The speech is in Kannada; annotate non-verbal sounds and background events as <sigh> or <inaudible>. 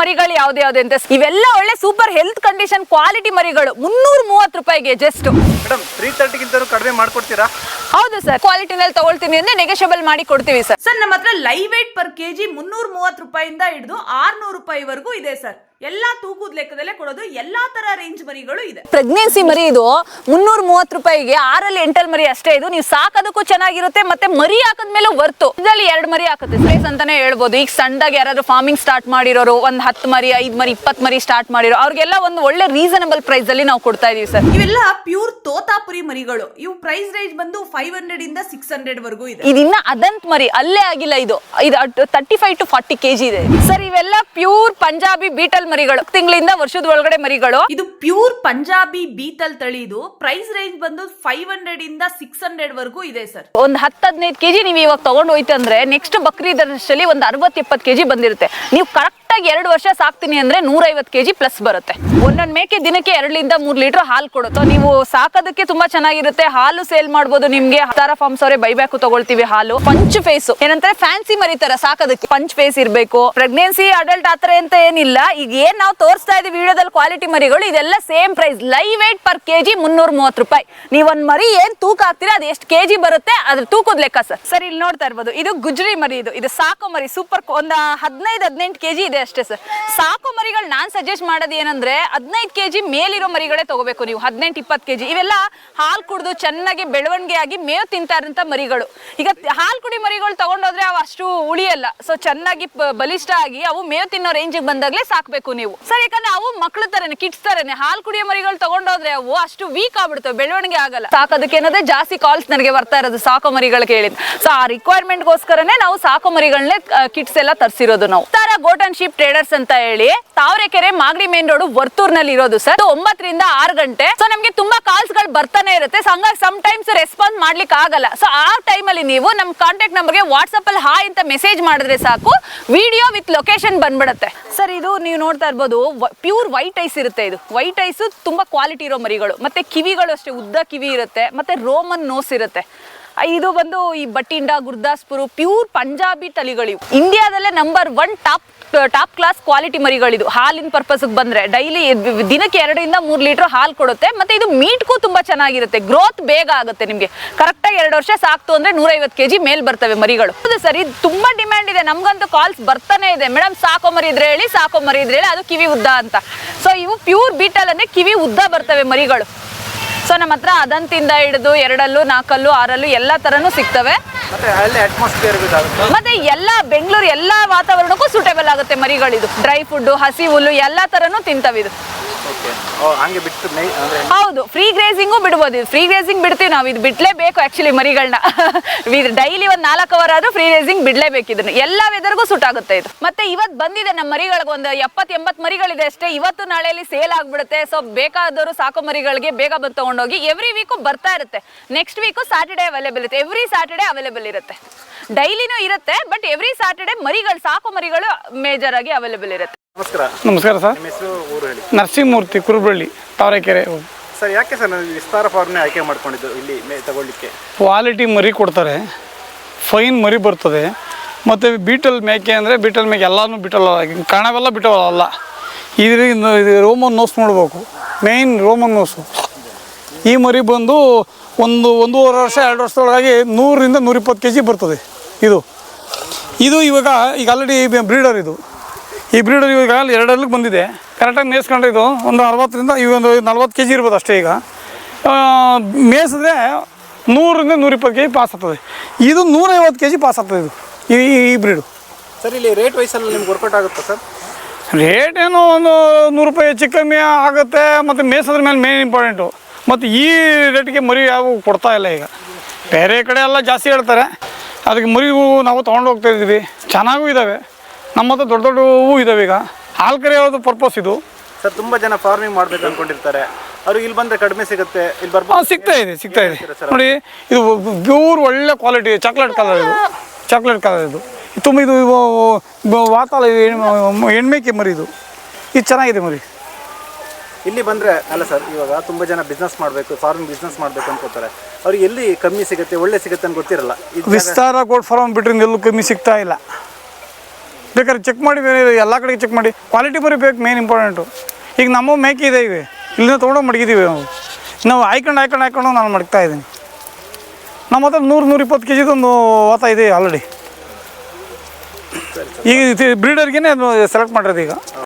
ಮರಿಗಳು ಯಾವ್ದು ಯಾವ್ದು ಅಂತ. ಇವೆಲ್ಲ ಒಳ್ಳೆ ಸೂಪರ್ ಹೆಲ್ತ್ ಕಂಡೀಷನ್ ಕ್ವಾಲಿಟಿ ಮರಿಗಳು. ಮುನ್ನೂರ ಮೂವತ್ತು ರೂಪಾಯಿಗೆ ಜಸ್ಟ್ ಮೇಡಮ್ ತ್ರೀ ತರ್ಟಿಗಿಂತ ಕಡಿಮೆ ಮಾಡ್ಕೊಡ್ತೀರಾ? ಹೌದು ಸರ್ ಕ್ವಾಲಿಟಿನಲ್ಲಿ ತಗೊಳ್ತೀನಿ ಅಂದ್ರೆ ನೆಗೋಷಿಯಬಲ್ ಮಾಡಿ ಕೊಡ್ತೀವಿ ಸರ್ ಸರ್ ನಮ್ಮ ಹತ್ರ ಲೈವ್ ವೇಟ್ ಪರ್ ಕೆಜಿ ಮುನ್ನೂರ ಮೂವತ್ತು ರೂಪಾಯಿಂದ ಹಿಡಿದು ಆರ್ನೂರು ರೂಪಾಯಿವರೆಗೂ ಇದೆ ಸರ್ ಎಲ್ಲಾ ತೂಕದ ಲೆಕ್ಕದಲ್ಲೇ ಕೊಡೋದು ಎಲ್ಲಾ ತರ ರೇಂಜ್ ಮರಿಗಳು ಇದೆ. ಪ್ರೆಗ್ನೆನ್ಸಿ ಮರಿ ಇದು ಮುನ್ನೂರ ಮೂವತ್ತು ರೂಪಾಯಿಗೆ ಆರಲ್ಲಿ ಎಂಟಲ್ ಮರಿ ಅಷ್ಟೇ ಇದು. ನೀವು ಸಾಕೋದಕ್ಕೂ ಚೆನ್ನಾಗಿರುತ್ತೆ ಮತ್ತೆ ಮರಿ ಹಾಕದ್ಮೇಲೆ ವರ್ತು ಇದರಲ್ಲಿ ಎರಡು ಮರಿ ಹಾಕುತ್ತೆ ಸ್ಪೇಸ್ ಅಂತಾನೆ ಹೇಳ್ಬೋದು. ಈಗ ಸಣ್ಣದಾಗಿ ಯಾರಾದ್ರೂ ಫಾರ್ಮಿಂಗ್ ಸ್ಟಾರ್ಟ್ ಮಾಡಿರೋರು ಒಂದ್ ಹತ್ತು ಮರಿ ಐದ್ ಮರಿ ಇಪ್ಪತ್ತು ಮರಿ ಸ್ಟಾರ್ಟ್ ಮಾಡಿರೋ ಅವ್ರಿಗೆಲ್ಲ ಒಂದು ಒಳ್ಳೆ ರೀಸನಬಲ್ ಪ್ರೈಸ್ ಅಲ್ಲಿ ನಾವು ಕೊಡ್ತಾ ಇದೀವಿ ಸರ್. ಇವೆಲ್ಲ ಪ್ಯೂರ್ ತೋತಾಪುರಿ ಮರಿಗಳು. ಇವು ಪ್ರೈಸ್ ರೇಂಜ್ ಬಂದು ಫೈವ್ ಹಂಡ್ರೆಡ್ ಇಂದ ಸಿಕ್ಸ್ ಹಂಡ್ರೆಡ್ ವರೆಗೂ ಇದೆ. ಇದನ್ನ ಅದಂತ್ ಮರಿ ಅಲ್ಲೇ ಆಗಿಲ್ಲ ಇದು. ಇದು thirty five to forty kg ಇದೆ. ಸರ್ ಇವೆಲ್ಲ ಪ್ಯೂರ್ ಪಂಜಾಬಿ ಬೀಟಲ್ ಮರಿಗಳು. ತಿಂಗಳಿಂದ ವರ್ಷದ ಒಳಗಡೆ ಮರಿಗಳು. ಇದು ಪ್ಯೂರ್ ಪಂಜಾಬಿ ಬೀತಲ್ ತಳಿ ಇದು. ಪ್ರೈಸ್ ರೇಂಜ್ ಬಂದು ಫೈವ್ ಹಂಡ್ರೆಡ್ ಇಂದ ಸಿಕ್ಸ್ ಹಂಡ್ರೆಡ್ ವರೆಗೂ ಇದೆ ಸರ್. ಒಂದ್ ಹತ್ತು ಹದಿನೈದು ಕೆಜಿ ನೀವು ಇವಾಗ ತಗೊಂಡು ಹೋಯ್ತಂದ್ರೆ ನೆಕ್ಸ್ಟ್ ಬಕ್ರೀದ್ ಅಷ್ಟರಲ್ಲಿ ಒಂದು ಅರವತ್ತು ಎಪ್ಪತ್ತು ಕೆಜಿ ಬಂದಿರುತ್ತೆ. ನೀವು ಕರೆಕ್ಟ್ ಆಗಿ ಎರಡು ವರ್ಷ ಸಾಕ್ತೀನಿ ಅಂದ್ರೆ ನೂರೈವತ್ತು ಕೆಜಿ ಪ್ಲಸ್ ಬರುತ್ತೆ. ಒಂದೊಂದು ಮೇಕೆ ದಿನಕ್ಕೆ ಎರಡರಿಂದ ಮೂರ್ ಲೀಟರ್ ಹಾಲು ಕೊಡುತ್ತೆ ನೀವು ಸಾಕೋದಕ್ಕೆ ತುಂಬಾ ಚೆನ್ನಾಗಿರುತ್ತೆ. ಹಾಲು ಸೇಲ್ ಮಾಡಬಹುದು ನಿಮ್ಗೆ. ತಾರ ಫಾರ್ಮ್ಸ್ ಅವರೇ ಬೈಬ್ಯಾಕು ತಗೊಳ್ತೀವಿ ಹಾಲು. Punch face. ಏನಂತಾರೆ ಫ್ಯಾನ್ಸಿ ಮರಿತಾರ ಸಾಕೋದಕ್ಕೆ. ಪಂಚ್ ಫೇಸ್ ಇರಬೇಕು. ಪ್ರೆಗ್ನೆನ್ಸಿ ಅಡಲ್ಟ್ ಆತರ ಅಂತ ಏನಿಲ್ಲ. ಈಗ ಏನ್ ನಾವು ತೋರಿಸ್ತಾ ಇದ್ದೀವಿ ವಿಡಿಯೋದಲ್ಲಿ ಕ್ವಾಲಿಟಿ ಮರಿಗಳು, ಇದೆಲ್ಲ same price live weight per kg ಮುನ್ನೂರ ಮೂವತ್ತು ರೂಪಾಯಿ. ನೀವು ಒಂದ್ ಮರಿ ಏನ್ ತೂಕ ಹಾಕ್ತೀರಾ, ಅದು ಎಷ್ಟು ಕೆಜಿ ಬರುತ್ತೆ, ಅದ್ರ ತೂಕದ ಲೆಕ್ಕ ಸರ್. ಸರ್, ಇಲ್ಲಿ ನೋಡ್ತಾ ಇರ್ಬೋದು, ಇದು ಗುಜ್ರಿ ಮರಿ ಇದು ಇದು ಸಾಕು ಮರಿ ಸೂಪರ್ ಒಂದು ಹದಿನೈದು, ಹದಿನೆಂಟು ಕೆಜಿ ಇದೆ ಅಷ್ಟೇ ಸರ್. ಸಾಕು ಮರಿಗಳು ನಾನ್ ಸಜೆಸ್ಟ್ ಮಾಡೋದು ಏನಂದ್ರೆ, ಹದಿನೈದು ಕೆಜಿ ಮೇಲಿರೋ ಮರಿಗಳೇ ತಗೋಬೇಕು ನೀವು, ಹದಿನೆಂಟು, ಇಪ್ಪತ್ತು ಕೆಜಿ ಇವೆಲ್ಲ ಹಾಲು ಕುಡಿದು ಚೆನ್ನಾಗಿ ಬೆಳವಣಿಗೆ ಆಗಿ ಮೇವು ತಿಂತಾ ಇರೋಂಥ ಮರಿಗಳು. ಈಗ ಹಾಲು ಕುಡಿ ಮರಿಗಳು ತಗೊಂಡೋದ್ರೆ ಅವು ಅಷ್ಟು ಉಳಿಯಲ್ಲ ಸೊ ಚೆನ್ನಾಗಿ ಬಲಿಷ್ಠ ಆಗಿ ಅವು ಮೇವು ತಿನ್ನೋ ರೇಂಜಿಗೆ ಬಂದಾಗಲೇ ಸಾಕ್ಬೇಕು. ನೀವು. ಸರ್, ಯಾಕಂದ್ರೆ ಅವು ಮಕ್ಳ ತರನೇ ಕಿಟ್ಸ್ ತರನೇ, ಹಾಲು ಕುಡಿಯೋ ಮರಿಗಳು ತಗೊಂಡೋದ್ರೆ ಅವು ಅಷ್ಟು ವೀಕ್ ಆಗ್ಬಿಡ್ತವೆ, ಬೆಳವಣಿಗೆ ಆಗಲ್ಲ. ಸಾಕೋದಕ್ಕೆ ಏನಾದ್ರೆ ಜಾಸ್ತಿ ಕಾಲ್ಸ್ ನನಗೆ ಬರ್ತಾ ಇರೋದು, ಸಾಕೋ ಮರಿಗಳು ಕೇಳಿದ್ ಸೊ ಆ ರಿಕ್ವೈರ್ಮೆಂಟ್ಗೋಸ್ಕರನೇ ನಾವು ಸಾಕೋ ಮರಿಗಳನ್ನೇ ಕಿಟ್ಸ್ ಎಲ್ಲ ತರಿಸಿರೋದು ನಾವು. ಗೋಟ್ ಅಂಡ್ ಶೀಪ್ ಟ್ರೇಡರ್ಸ್ ಅಂತ ಹೇಳಿ ತಾವರೆಕೆರೆ ಮಾಗಡಿ ಮೇನ್ ರೋಡ್ ವರ್ತೂರ್ನಲ್ಲಿ ಇರೋದು ಸರ್. ಒಂಬತ್ತರಿಂದ ಆರು ಗಂಟೆ. ಸೊ ನಮಗೆ ತುಂಬಾ ಕಾಲ್ಸ್ಗಳು ಬರ್ತಾನೆ ಇರುತ್ತೆ. ಸೊ ಹಂಗಾಗಿ ಸಮ್ ಟೈಮ್ಸ್ ರೆಸ್ಪಾನ್ಸ್ ಮಾಡ್ಲಿಕ್ಕೆ ಆಗಲ್ಲ. ಸೊ ಆ ಟೈಮ್ ಅಲ್ಲಿ ನೀವು ನಮ್ಮ ಕಾಂಟ್ಯಾಕ್ಟ್ ನಂಬರ್ಗೆ ವಾಟ್ಸ್ಆಪ್ ಅಲ್ಲಿ ಹಾಯ್ ಅಂತ ಮೆಸೇಜ್ ಮಾಡಿದ್ರೆ ಸಾಕು. ವಿಡಿಯೋ ವಿತ್ ಲೊಕೇಶನ್ ಬಂದ್ಬಿಡುತ್ತೆ. ಸರ್ ಇದು ನೀವು ನೋಡ್ತಾ ಇರ್ಬೋದು ಪ್ಯೂರ್ ವೈಟ್ ಐಸ್ ಇರುತ್ತೆ ಇದು. ವೈಟ್ ಐಸ್ ತುಂಬಾ ಕ್ವಾಲಿಟಿ ಇರೋ ಮರಿಗಳು. ಮತ್ತೆ ಕಿವಿಗಳು ಅಷ್ಟೇ, ಉದ್ದ ಕಿವಿ ಇರುತ್ತೆ. ಮತ್ತೆ ರೋಮನ್ ನೋಸ್ ಇರುತ್ತೆ. ಇದು ಬಂದು ಈ ಬಟ್ಟಿಂಡ ಗುರುದಾಸ್ಪುರ ಪ್ಯೂರ್ ಪಂಜಾಬಿ ತಳಿಗಳಿವು ಇಂಡಿಯಾದಲ್ಲೇ number one top top class quality ಮರಿಗಳಿದು. ಹಾಲಿನ ಪರ್ಪಸ್ಗೆ ಬಂದ್ರೆ ಡೈಲಿ ದಿನಕ್ಕೆ ಎರಡರಿಂದ ಮೂರು ಲೀಟರ್ ಹಾಲು ಕೊಡುತ್ತೆ. ಮತ್ತೆ ಇದು ಮೀಟ್ಗೂ ತುಂಬಾ ಚೆನ್ನಾಗಿರುತ್ತೆ. ಗ್ರೋತ್ ಬೇಗ ಆಗುತ್ತೆ ನಿಮಗೆ. ಕರೆಕ್ಟಾಗಿ ಎರಡು ವರ್ಷ ಸಾಕ್ತು ಅಂದ್ರೆ ನೂರೈವತ್ತು ಕೆಜಿ ಮೇಲ್ ಬರ್ತವೆ ಮರಿಗಳು. ಹೌದು ಸರ್ ತುಂಬಾ ಡಿಮ್ಯಾಂಡ್ ಇದೆ. ನಮಗಂತೂ ಕಾಲ್ಸ್ ಬರ್ತಾನೆ ಇದೆ. ಮೇಡಮ್ ಸಾಕೋ ಮರಿ ಇದ್ರೆ ಹೇಳಿ, ಸಾಕೋ ಮರಿ ಇದ್ರೆ ಹೇಳಿ, ಅದು ಕಿವಿ ಉದ್ದ ಅಂತ. ಸೊ ಇವು ಪ್ಯೂರ್ ಬೀಟಲ್ ಅಂದ್ರೆ ಕಿವಿ ಉದ್ದ ಬರ್ತವೆ ಮರಿಗಳು. ಸೊ ನಮ್ಮ ಹತ್ರ ಅದಂತಿಂದ ಹಿಡಿದು ಎರಡಲ್ಲೂ ನಾಲ್ಕಲ್ಲೂ ಆರಲ್ಲೂ ಎಲ್ಲ ಥರನೂ ಸಿಗ್ತವೆ. ಮತ್ತೆ ಅಲ್ಲಿ ಅಟ್ಮಾಸ್ಫಿಯರ್ ಇದಾಗುತ್ತೆ. ಮತ್ತೆ ಎಲ್ಲ ಬೆಂಗಳೂರು ಎಲ್ಲ ವಾತಾವರಣಕ್ಕೂ ಸೂಟೇಬಲ್ ಆಗುತ್ತೆ ಮರಿಗಳಿದು. ಡ್ರೈ ಫುಡ್ ಹಸಿ ಹುಲ್ಲು ಎಲ್ಲ ತರನು ತಿಂತವ ಇದು. ಹಂಗೆ ಬಿಟ್ಟು ಹೌದು ಫ್ರೀ ಗ್ರೇಸಿಂಗ್ ಬಿಡ್ಬೋದು ಇದು. ಫ್ರೀ ಗ್ರೇಸಿಂಗ್ ಬಿಡ್ತೀವಿ ನಾವು ಇದು ಬಿಡ್ಲೇಬೇಕು ಆಕ್ಚುಲಿ ಮರಿಗಳನ್ನ ಡೈಲಿ <laughs> ಒಂದು ನಾಲ್ಕು ಅವರ್ ಆದ್ರೂ ಫ್ರೀ ಗ್ರೇಸಿಂಗ್ ಬಿಡ್ಲೇಬೇಕು ಇದನ್ನು. ಎಲ್ಲ ವೆದರ್ಗೂ ಸೂಟ್ ಆಗುತ್ತೆ ಇದು. ಮತ್ತೆ ಇವತ್ತು ಬಂದಿದೆ ನಮ್ಮ ಮರಿಗಳಿಗೆ ಒಂದು ಎಪ್ಪತ್ತು ಎಂಬತ್ತು ಮರಿಗಳಿದೆ ಅಷ್ಟೇ. ಇವತ್ತು ನಾಳೆಯಲ್ಲಿ ಸೇಲ್ ಆಗ್ಬಿಡುತ್ತೆ. ಸೊ ಬೇಕಾದವರು ಸಾಕೋ ಮರಿಗಳಿಗೆ ಬೇಗ ಬಂದು ತಗೊಂಡೋಗಿ ಎವ್ರಿ ವೀಕು ಬರ್ತಾ ಇರುತ್ತೆ. ನೆಕ್ಸ್ಟ್ ವೀಕು ಸ್ಯಾಟರ್ಡೇ ಅವೈಲೇಬಲ್ ಇರುತ್ತೆ ಎವ್ರಿ ಸ್ಯಾಟರ್ಡೇ ಅವೈಲೇಬಲ್ ಇರುತ್ತೆ. ಡೈಲಿನೂ ಇರುತ್ತೆ ಬಟ್ ಎವ್ರಿ ಸ್ಯಾಟರ್ಡೇ ಮರಿಗಳು ಸಾಕು ಮರಿಗಳು ಮೇಜರ್ ಆಗಿ ಅವೈಲೇಬಲ್ ಇರುತ್ತೆ. ನಮಸ್ಕಾರ. ನಮಸ್ಕಾರ ಸರ್. ನಿಮ್ಮ ಹೆಸರು ಊರು ಹೇಳಿ. ನರಸಿಂಹಮೂರ್ತಿ ಕುರುಬಳ್ಳಿ ತಾವರೆಕೆರೆ. ಸರ್ ಯಾಕೆ ಸರ್ ನಾನು ವಿಸ್ತಾರ ಫಾರ್ಮ್ನೇ ಆಯ್ಕೆ ಮಾಡ್ಕೊಂಡಿದ್ದು ಇಲ್ಲಿ ಮೇ ತಗೊಳ್ಳಿಕ್ಕೆ? ಕ್ವಾಲಿಟಿ ಮರಿ ಕೊಡ್ತಾರೆ. ಫೈನ್ ಮರಿ ಬರ್ತದೆ. ಮತ್ತು ಬೀಟಲ್ ಮೇಕೆ ಅಂದರೆ ಬೀಟಲ್ ಮೇಕೆ ಎಲ್ಲನೂ ಬಿಟಲ್ ಕಾಣವೆಲ್ಲ ಬಿಟಲ್ ಅಲ್ಲ. ಇದರಿಂದ ಇದು ರೋಮನ್ ನೋಸ್ ನೋಡಬೇಕು. ಮೇಯ್ನ್ ರೋಮನ್ ನೋಸು ಈ ಮರಿ ಬಂದು ಒಂದು ಒಂದೂವರೆ ವರ್ಷ ಎರಡು ವರ್ಷದೊಳಗಾಗಿ ನೂರರಿಂದ ನೂರಿಪ್ಪತ್ತು ಕೆ ಜಿ ಬರ್ತದೆ ಇದು. ಇದು ಇವಾಗ ಈಗ ಆಲ್ರೆಡಿ ಬ್ರೀಡರ್ ಇದು. ಈ ಬ್ರೀಡರ್ ಇವಾಗ ಎರಡಲ್ಲಿಗೆ ಬಂದಿದೆ. ಕರೆಕ್ಟಾಗಿ ಮೇಯಿಸ್ಕೊಂಡ್ರೆ ಇದು ಒಂದು ಅರವತ್ತರಿಂದ ಈ ಒಂದು ನಲ್ವತ್ತು ಕೆ ಜಿ ಇರ್ಬೋದು ಅಷ್ಟೇ ಈಗ. ಮೇಯಿಸಿದ್ರೆ ನೂರರಿಂದ ನೂರಿಪ್ಪತ್ತು ಕೆ ಜಿ ಪಾಸ್ ಆಗ್ತದೆ. ಇದು ನೂರೈವತ್ತು ಕೆ ಜಿ ಪಾಸ್ ಆಗ್ತದೆ ಇದು ಈ ಈ ಬ್ರೀಡು ಸರ್ ಇಲ್ಲಿ ರೇಟ್ ವೈಸಲ್ಲಿ ನಿಮ್ಗೆ ವರ್ಕೌಟ್ ಆಗುತ್ತಾ ಸರ್ ರೇಟ್ ಏನೋ ಒಂದು ನೂರು ರೂಪಾಯಿ ಹೆಚ್ಚು ಕಮ್ಮಿ ಆಗುತ್ತೆ ಮತ್ತು ಮೇಯ್ಸೋದ್ರ ಮೇಲೆ ಮೇನ್ ಇಂಪಾರ್ಟೆಂಟು ಮತ್ತು ಈ ರೇಟ್ಗೆ ಮರಿ ಯಾವ ಕೊಡ್ತಾ ಇಲ್ಲ ಈಗ. ಬೇರೆ ಕಡೆ ಎಲ್ಲ ಜಾಸ್ತಿ ಹೇಳ್ತಾರೆ. ಅದಕ್ಕೆ ಮರಿಗೂ ನಾವು ತೊಗೊಂಡು ಹೋಗ್ತಾ ಇದ್ದೀವಿ. ಚೆನ್ನಾಗೂ ಇದ್ದಾವೆ ನಮ್ಮ ಹತ್ರ ದೊಡ್ಡ ದೊಡ್ಡ ಹೂವು ಇದ್ದಾವೆ ಈಗ. ಹಾಲು ಕರೆಯೋದು ಪರ್ಪಸ್ ಇದು? ಸರ್ ತುಂಬ ಜನ ಫಾರ್ಮಿಂಗ್ ಮಾಡ್ಬೇಕು ಅನ್ಕೊಂಡಿರ್ತಾರೆ. ಅವ್ರಿಗೆ ಇಲ್ಲಿ ಬಂದರೆ ಕಡಿಮೆ ಸಿಗುತ್ತೆ. ಇಲ್ಲಿ ಬರ್ಬೋದು. ಸಿಗ್ತಾ ಇದೆ ಸಿಗ್ತಾ ಇದೆ. ನೋಡಿ ಇದು ಪ್ಯೂರ್ ಒಳ್ಳೆ ಕ್ವಾಲಿಟಿ ಚಾಕ್ಲೇಟ್ ಕಲರ್ ಇದು. ಚಾಕ್ಲೇಟ್ ಕಲರ್ ಇದು. ತುಂಬ ಇದು ಹೆಣ್ಣು- ಹೆಣ್ಮೇಕೆ ಮರಿ ಇದು. ಇದು ಚೆನ್ನಾಗಿದೆ ಮರಿ. ಇಲ್ಲಿ ಬಂದರೆ ಅಲ್ಲ ಸರ್ ಇವಾಗ ತುಂಬ ಜನ ಬಿಸ್ನೆಸ್ ಮಾಡಬೇಕು ಫಾರ್ಮಿಂಗ್ ಬಿಸ್ನೆಸ್ ಮಾಡಬೇಕು ಅನ್ಕೋತಾರೆ ಅವ್ರಿಗೆ ಎಲ್ಲಿ ಕಮ್ಮಿ ಸಿಗುತ್ತೆ ಒಳ್ಳೆ ಸಿಗುತ್ತೆ ಅಂತ ಗೊತ್ತಿರಲ್ಲ. ಇದು ವಿಸ್ತಾರ ಗೋಲ್ಡ್ ಫಾರ್ಮ್ ಬಿಟ್ಟರೆ ಎಲ್ಲೂ ಕಮ್ಮಿ ಸಿಗ್ತಾ ಇಲ್ಲ. ಬೇಕಾದ್ರೆ ಚೆಕ್ ಮಾಡಿ ಬೇರೆ ಎಲ್ಲ ಕಡೆಗೆ ಚೆಕ್ ಮಾಡಿ. ಕ್ವಾಲಿಟಿ ಮರಿ ಬೇಕು ಮೇನ್ ಇಂಪಾರ್ಟೆಂಟು ಈಗ ನಮ್ಮ ಮೇಕೆ ಇದೆ ಇವೆ. ಇಲ್ಲಿಂದ ತೊಗೊಂಡು ಮಡಗಿದ್ದೀವಿ ನಾವು. ನಾವು ಆಯ್ಕೊಂಡು ಆಯ್ಕೊಂಡು ಆಯ್ಕೊಂಡು ನಾನು ಮಡಗ್ತಾ ಇದ್ದೀನಿ. ನಮ್ಮ ಹತ್ರ ನೂರು ನೂರಿಪ್ಪತ್ತು ಕೆ ಜಿದೊಂದು ವಾತ ಇದೆ ಆಲ್ರೆಡಿ ಈಗ ಬ್ರೀಡರ್ಗೆ ಸೆಲೆಕ್ಟ್ ಮಾಡಿರೋದು ಈಗ.